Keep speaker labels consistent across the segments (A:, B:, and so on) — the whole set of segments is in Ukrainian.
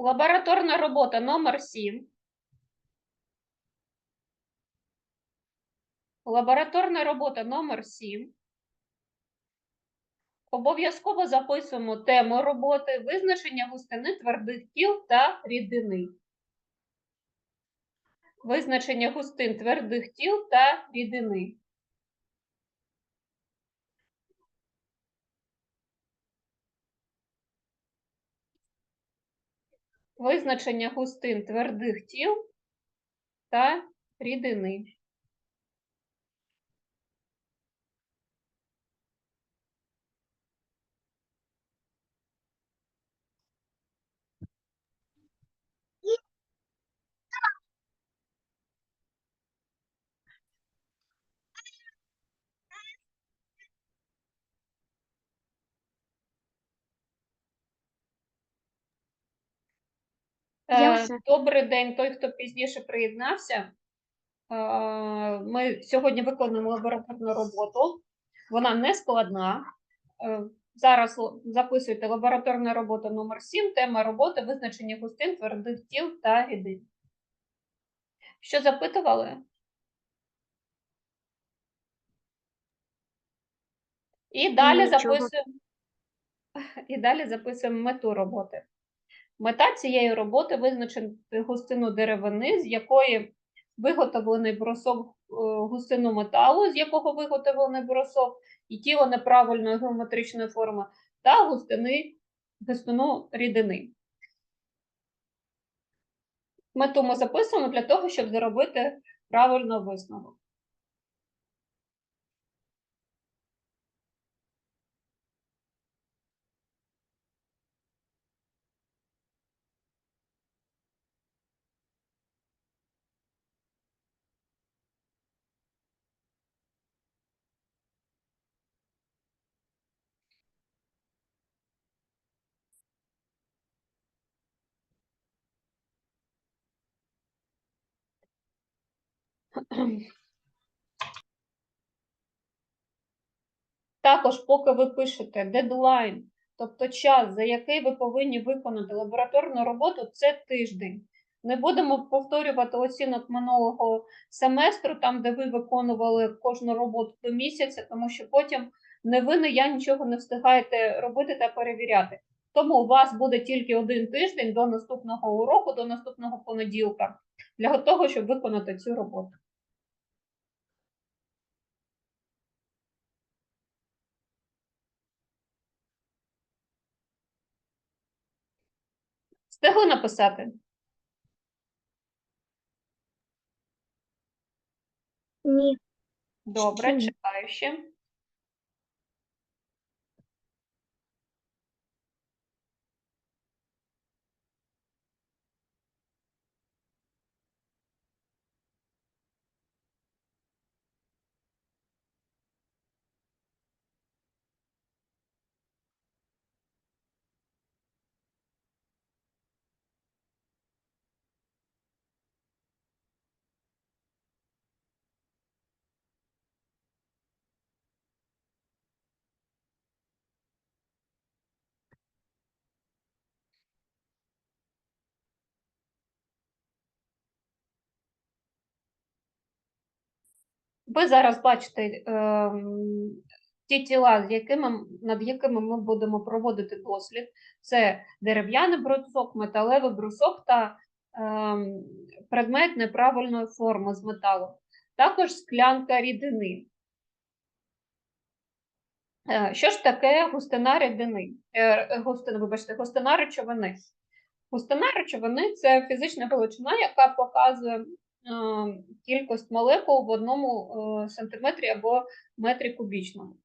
A: Лабораторна робота номер 7. Лабораторна робота номер 7. Обов'язково записуємо тему роботи, визначення густини твердих тіл та рідини. Визначення густин твердих тіл та рідини. Визначення густин твердих тіл та рідини.
B: Я
A: Е. Добрий день, той, хто пізніше приєднався. Е, Ми сьогодні виконуємо лабораторну роботу. Вона не складна. Е, Зараз записуйте лабораторна робота номер 7, тема роботи визначення густин твердих тіл та рідин. Що запитували? І далі записуємо і далі записуємо мету роботи. Мета цієї роботи визначити густину деревини, з якої виготовлений брусок е, густину металу, з якого виготовлений брусок, і тіло неправильної геометричної форми, та густини, густину рідини. Мету ми записуємо для того, щоб зробити правильно висновок. Також, поки ви пишете дедлайн, тобто час, за який ви повинні виконати лабораторну роботу, це тиждень. Не будемо повторювати оцінок минулого семестру, там, де ви виконували кожну роботу до місяця, тому що потім не ви, не я нічого не встигаєте робити та перевіряти. Тому у вас буде тільки один тиждень до наступного уроку, до наступного понеділка, для того, щоб виконати цю роботу. Встигли написати?
B: Ні.
A: Добре, чекаю ще. Ви зараз бачите ем, ті тіла, з якими, над якими ми будемо проводити дослід. Це дерев'яний брусок, металевий брусок та ем, предмет неправильної форми з металу. Також склянка рідини. Е, Що ж таке густина рідини? Е, Густина, вибачте, густина речовини. Густина речовини це фізична величина, яка показує кількість молекул в одному е, сантиметрі або метрі кубічному.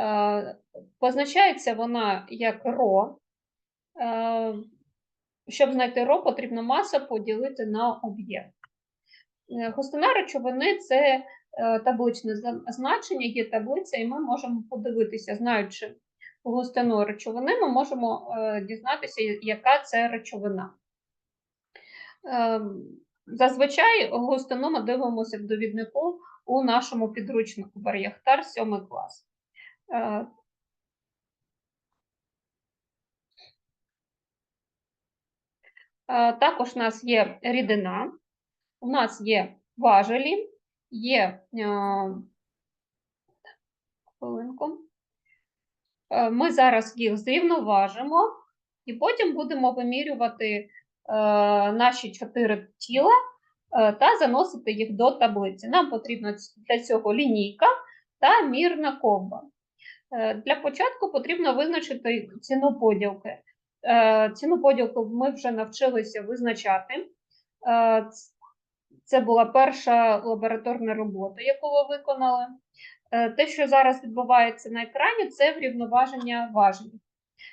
A: Е, Позначається вона як ро. Е, Щоб знайти ро, потрібно маса поділити на об'єм. Е, Густина речовини це е, табличне значення, є таблиця, і ми можемо подивитися, знаючи густину речовини, ми можемо е, дізнатися, яка це речовина. Зазвичай густину ми дивимося в довіднику у нашому підручнику Бар'яхтар 7 клас. Е, Е, Також у нас є рідина, у нас є важелі, є е, хвилинку. Ми зараз їх зрівноважимо і потім будемо вимірювати наші чотири тіла е, та заносити їх до таблиці. Нам потрібна для цього лінійка та мірна ковба. Е, Для початку потрібно визначити ціну поділки. Е, Ціну поділки ми вже навчилися визначати. Е, Це була перша лабораторна робота, яку ви виконали. Е, Те, що зараз відбувається на екрані, це врівноваження важелів.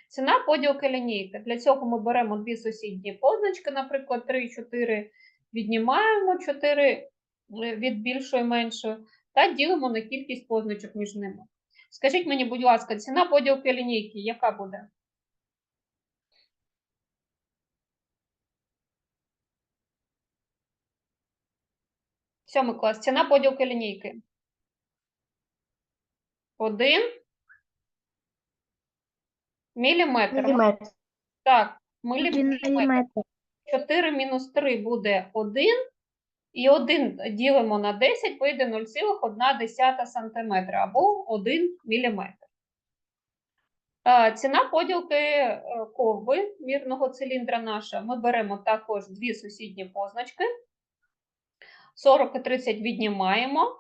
A: Ціна поділки лінійки. Для цього ми беремо дві сусідні позначки, наприклад, 3 і 4, віднімаємо 4 від більшої меншої та ділимо на кількість позначок між ними. Скажіть мені, будь ласка, ціна поділки лінійки яка буде? Сьомий клас. Ціна поділки лінійки. Один міліметр.
B: Міліметр.
A: Так, міліметр. 4 мінус 3 буде 1, і 1 ділимо на 10, вийде 0,1 см або 1 мм. Ціна поділки е, ковби мірного циліндра наша. Ми беремо також дві сусідні позначки. 40 і 30 віднімаємо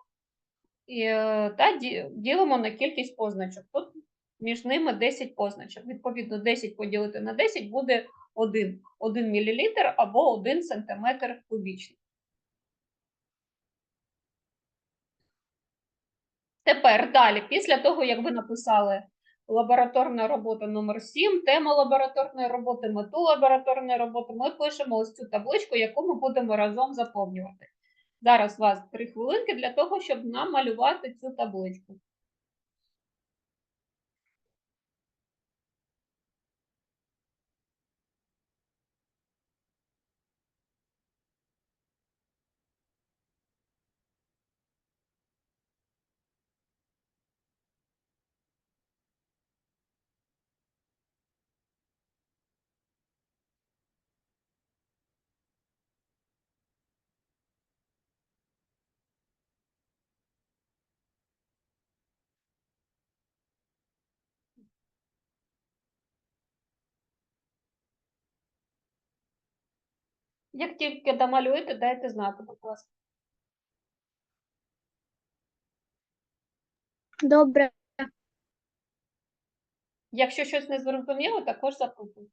A: е, та ділимо на кількість позначок. Тут між ними 10 позначок. Відповідно, 10 поділити на 10 буде 1, 1 мл або 1 см кубічний. Тепер далі, після того, як ви написали лабораторна робота номер 7, тема лабораторної роботи, мету лабораторної роботи, ми пишемо ось цю табличку, яку ми будемо разом заповнювати. Зараз у вас 3 хвилинки для того, щоб намалювати цю табличку. Як тільки домалюєте, дайте знати, будь ласка.
B: Добре.
A: Якщо щось не зрозуміло, також запитуйте.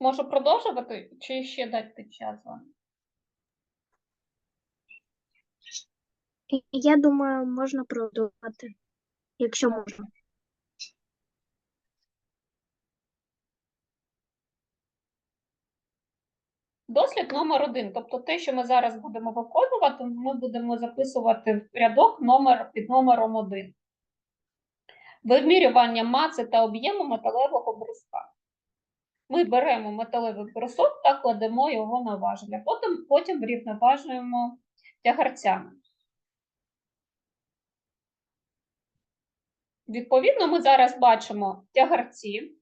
A: Можу продовжувати чи ще дати час вам?
B: Я думаю, можна продовжувати, якщо можна.
A: Дослід номер один. Тобто те, що ми зараз будемо виконувати, ми будемо записувати в рядок номер під номером один. Вимірювання маси та об'єму металевого бруска. Ми беремо металевий брусок та кладемо його на важіль, а потім, потім рівноважуємо тягарцями. Відповідно, ми зараз бачимо тягарці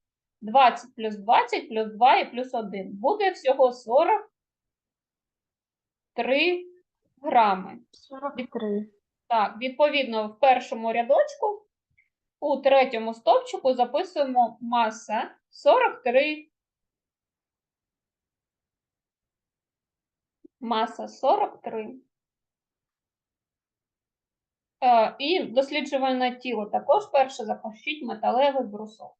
A: 20 плюс 20 плюс 2 і плюс 1. Буде всього 43 грами.
B: 43.
A: Так, відповідно, в першому рядочку у третьому стовпчику записуємо маса 43. Маса 43. Е, І досліджувальне тіло також перше запишіть металевий брусок.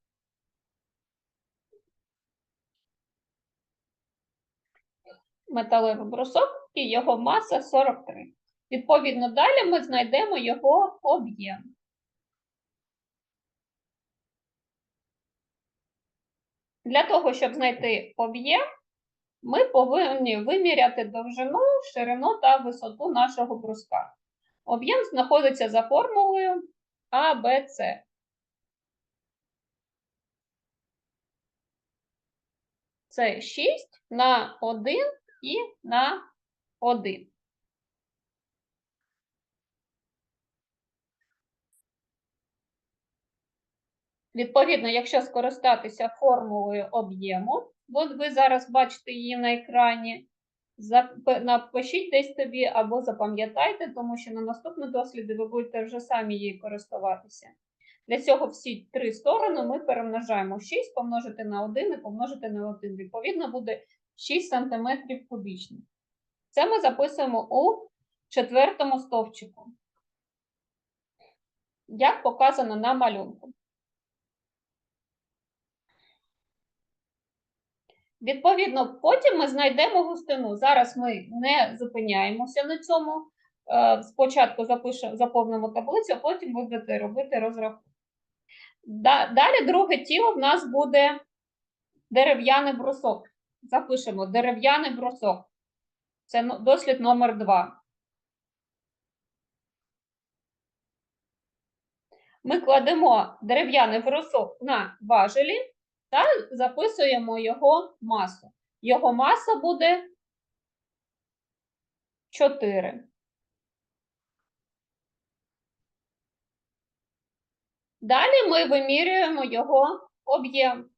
A: Металевий брусок і його маса 43. Відповідно, далі ми знайдемо його об'єм. Для того, щоб знайти об'єм, ми повинні виміряти довжину, ширину та висоту нашого бруска. Об'єм знаходиться за формулою А, Б, С. Це 6 на 1 і на 1. Відповідно, якщо скористатися формулою об'єму, от ви зараз бачите її на екрані, напишіть десь собі або запам'ятайте, тому що на наступні досліди ви будете вже самі її користуватися. Для цього всі три сторони ми перемножаємо 6 помножити на 1 і помножити на 1. Відповідно, буде 6 см кубічних. Це ми записуємо у четвертому стовпчику, як показано на малюнку. Відповідно, потім ми знайдемо густину. Зараз ми не зупиняємося на цьому. Е, Спочатку запишемо, заповнимо таблицю, а потім будете робити розрахунок. Далі друге тіло в нас буде дерев'яний брусок. Запишемо дерев'яний брусок. Це дослід номер 2. Ми кладемо дерев'яний брусок на важелі та записуємо його масу. Його маса буде 4. Далі ми вимірюємо його об'єм.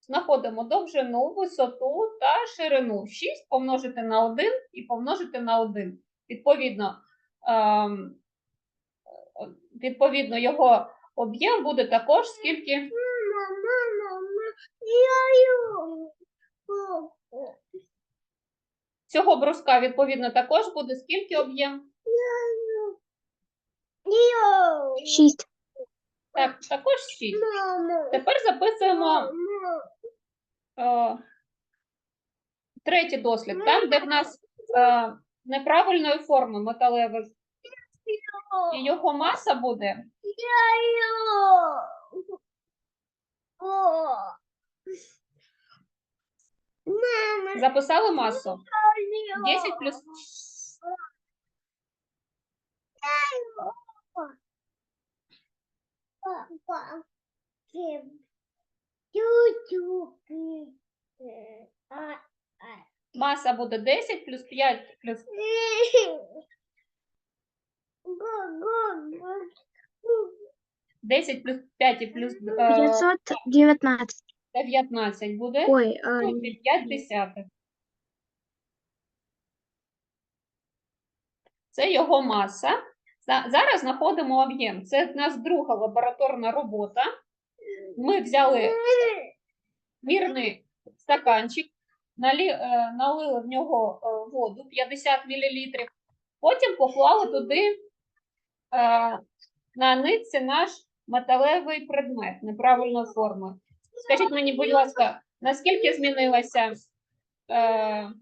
A: Знаходимо довжину, висоту та ширину. 6 помножити на 1 і помножити на 1. Відповідно, ем, відповідно його об'єм буде також скільки Цього бруска, відповідно, також буде скільки об'єм?
B: Шість.
A: Так, також 6.
B: Мама,
A: Тепер записуємо е, третій дослід, там, де в нас е, неправильної форми металеве, і його маса буде
B: Мама,
A: записали масу 10 плюс маса буде 10 плюс 5 плюс. 10 плюс 5 і плюс е,
B: 519.
A: 19 буде
B: Ой, а,
A: 5 десятих. Це його маса. Зараз знаходимо об'єм. Це в нас друга лабораторна робота. Ми взяли мірний стаканчик, е, налили в нього е, воду 50 мл, потім поклали туди е, на нитці наш металевий предмет неправильної форми. Скажіть мені, будь ласка, Наскільки змінилася е,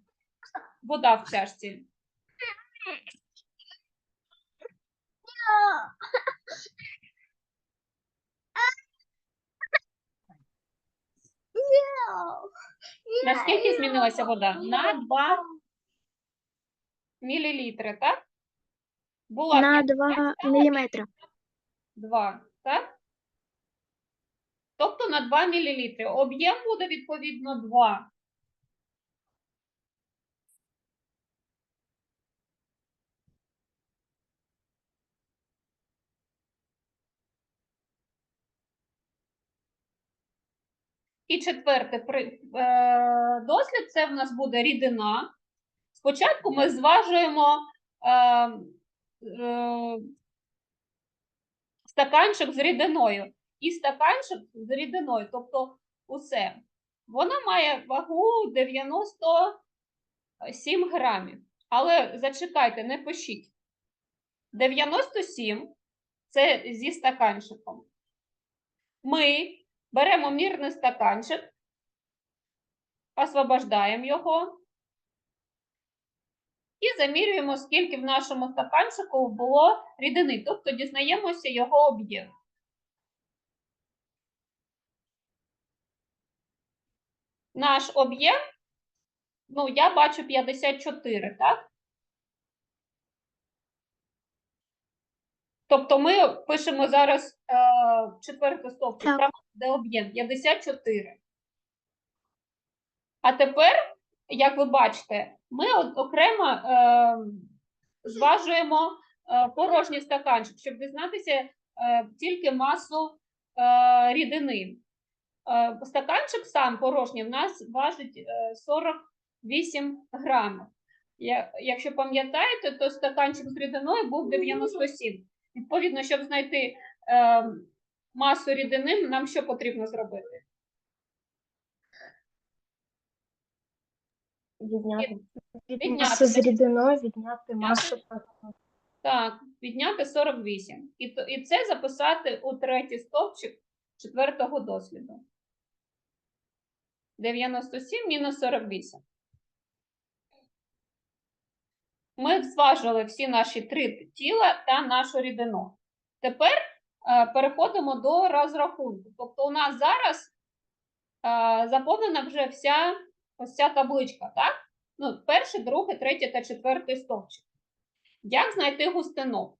A: вода в чашці? Наскільки змінилася вода? На 2 мілілітри, так? Була
B: На
A: 50,
B: 2 міліметри.
A: 2, так? Тобто на 2 мілілітри. Об'єм буде відповідно 2. І четвертий е, дослід це в нас буде рідина. Спочатку ми зважуємо е, е, стаканчик з рідиною і стаканчик з рідиною, тобто усе. Вона має вагу 97 грамів. Але зачекайте, не пишіть. 97 це зі стаканчиком. Ми беремо мірний стаканчик, освобождаємо його і замірюємо, скільки в нашому стаканчику було рідини, тобто дізнаємося його об'єм. Наш об'єм, ну, я бачу 54, так? Тобто ми пишемо зараз е, четвертий стовпчик, там де об'єм 54. А тепер, як ви бачите, ми окремо е, зважуємо е, порожній стаканчик, щоб дізнатися е, тільки масу е, рідини. Е, стаканчик сам порожній в нас важить е, 48 грамів. Якщо пам'ятаєте, то стаканчик з рідиною був 97. Відповідно, щоб знайти е, масу рідини, нам що потрібно зробити?
C: Відняти
A: Відняти.
C: з рідиною, відняти масу.
A: Так, підняти 48. І, і це записати у третій стовпчик четвертого досліду. 97 мінус 48. Ми зважили всі наші три тіла та нашу рідину. Тепер е, переходимо до розрахунку. Тобто у нас зараз е, заповнена вже вся ось ця табличка, так? Ну, перший, другий, третій та четвертий стовпчик. Як знайти густину?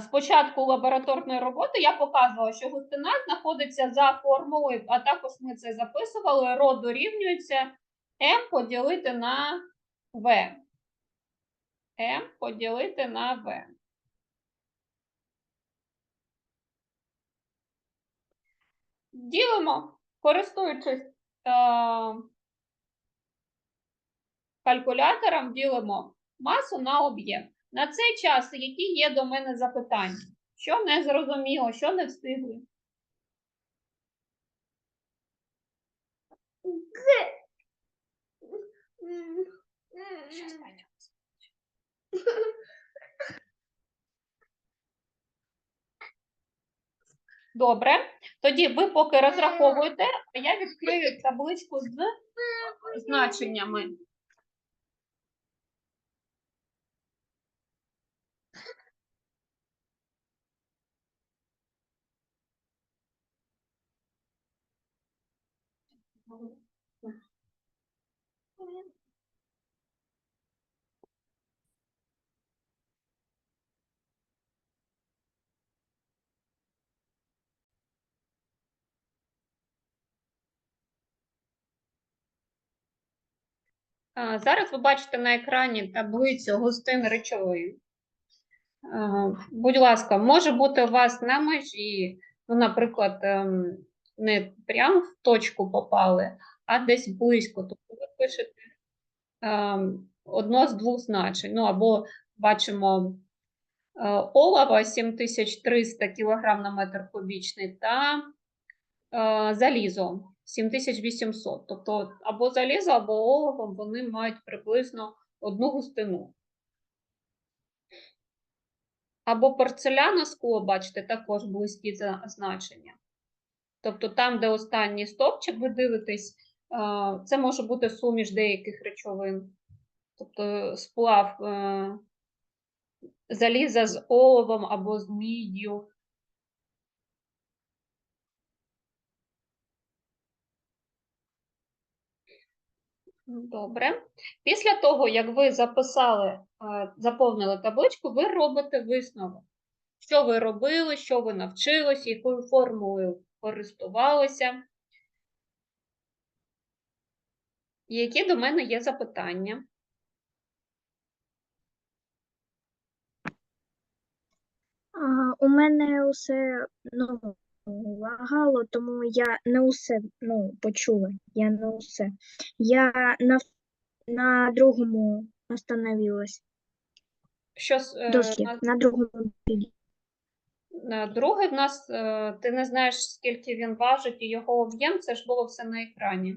A: Спочатку лабораторної роботи я показувала, що густина знаходиться за формулою, а також ми це записували. Ро дорівнюється m поділити на v. m поділити на v. Ділимо, користуючись е, калькулятором, ділимо масу на об'єм. На цей час, які є до мене запитання? Що не зрозуміло, що не встигли? Добре. Тоді ви поки розраховуєте, а я відкрию табличку з значеннями. Зараз ви бачите на екрані таблицю густин речовин. Будь ласка, може бути у вас на межі, ну, наприклад, ем, не прямо в точку попали, а десь близько. Тобто ви пишете ем, одно з двох значень. Ну, або бачимо е, олова 7300 кг на метр кубічний та е, залізо 7800. Тобто або залізо, або оловом вони мають приблизно одну густину. Або порцеляна скло, бачите, також близькі значення. Тобто там, де останній стовпчик, ви дивитесь, е, це може бути суміш деяких речовин. Тобто сплав е, заліза з оловом або з міддю. Добре. Після того, як ви записали, е, заповнили табличку, ви робите висновок. Що ви робили, що ви навчились, якою формулою користувалися. Які до мене є запитання?
B: У мене усе ну, лагало, тому я не усе ну, почула. Я не усе. Я на, на другому остановилась.
A: Що с- е,
B: Дослід,
A: на-
B: на другому віді.
A: На другий в нас е, ти не знаєш, скільки він важить і його об'єм, це ж було все на екрані.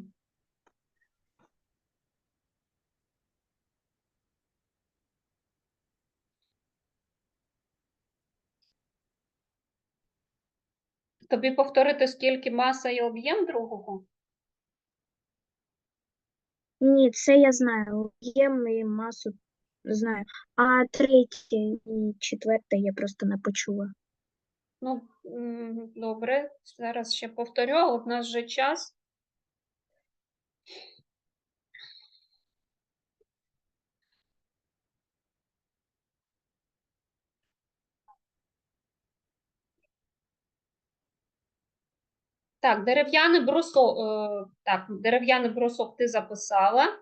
A: Тобі повторити, скільки маса і об'єм другого?
B: Ні, це я знаю. Об'єм і масу знаю. А третє і четверте я просто не почула.
A: Ну, добре, зараз ще повторю, але нас вже час. Так, дерев'яний брусок, е, так, дерев'яний брусок ти записала.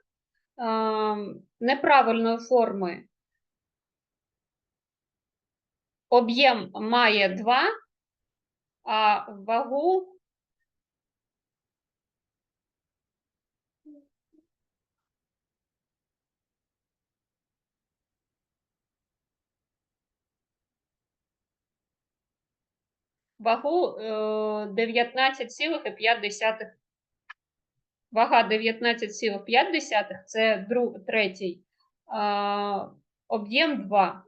A: Ем, Неправильної форми об'єм має 2, а вагу вагу е, 19,5. Вага 19,5 це друг, третій. Об'єм 2.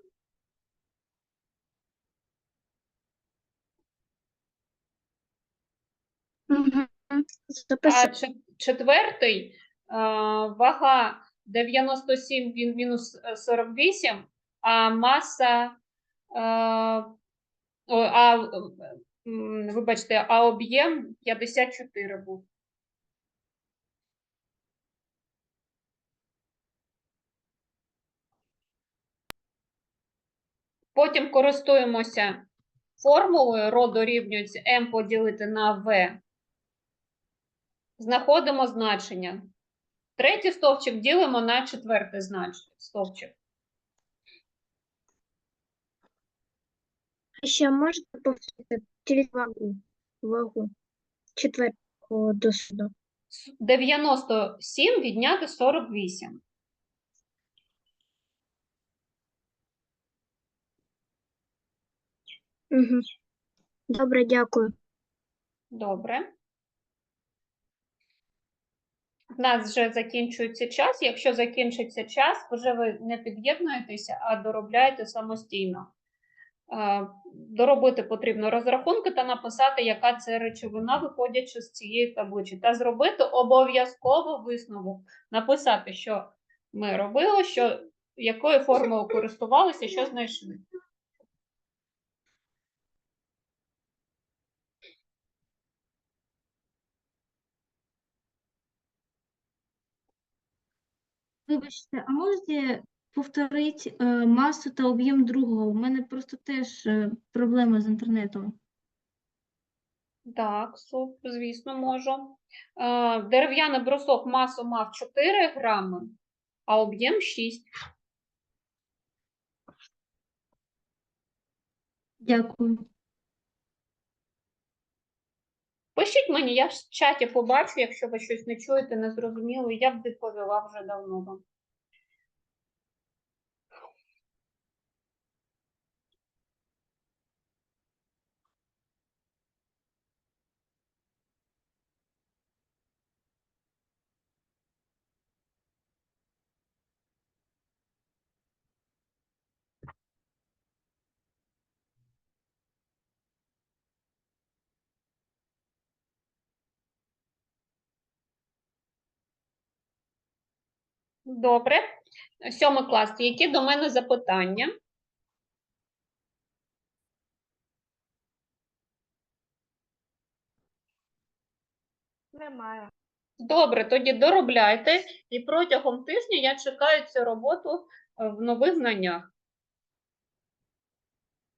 B: Угу.
A: А чет- четвертий а, вага 97 він мінус е, 48, а маса, а, о, а, м, вибачте, а об'єм 54 був. Потім користуємося формулою ро дорівнюється m поділити на v. Знаходимо значення. Третій стовпчик ділимо на четвертий стовпчик.
B: А ще можете повторити через вагу, вагу четвертого досвіду.
A: 97 відняти 48.
B: Угу. Добре, дякую.
A: Добре. Нас вже закінчується час. Якщо закінчиться час, вже ви не під'єднуєтеся, а доробляєте самостійно. Е, Доробити потрібно розрахунки та написати, яка це речовина, виходячи з цієї таблиці. Та зробити обов'язково висновок. Написати, що ми робили, що, якою формулою користувалися, що знайшли.
D: Вибачте, а можете повторити е, масу та об'єм другого? У мене просто теж е, проблема з інтернетом.
A: Так, суп, звісно, можу. Е, Дерев'яний брусок масу мав 4 грами, а об'єм 6.
D: Дякую.
A: Пишіть мені, я в чаті побачу, якщо ви щось не чуєте, не зрозуміло, я б відповіла вже давно вам. Добре. Сьомий клас. Які до мене запитання?
C: Немає.
A: Добре, тоді доробляйте, і протягом тижня я чекаю цю роботу е, в нових знаннях.